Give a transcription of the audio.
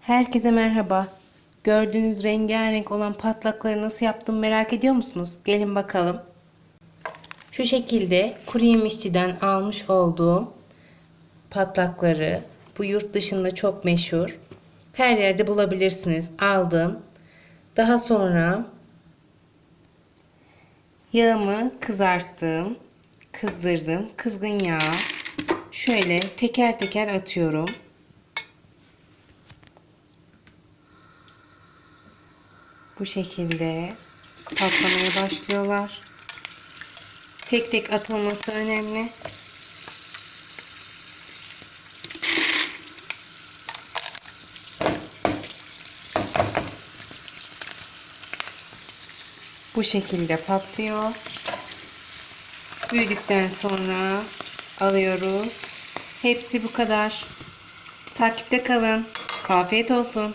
Herkese merhaba. Gördüğünüz rengarenk olan patlakları nasıl yaptım merak ediyor musunuz? Gelin bakalım. Şu şekilde kuru yemişçiden almış olduğum patlakları bu yurt dışında çok meşhur. Her yerde bulabilirsiniz. Aldım. Daha sonra yağımı kızarttım. Kızdırdım. Kızgın yağ. Şöyle teker teker atıyorum. Bu şekilde patlamaya başlıyorlar. Tek tek atılması önemli. Bu şekilde patlıyor. Büyüdükten sonra alıyoruz. Hepsi bu kadar. Takipte kalın. Afiyet olsun.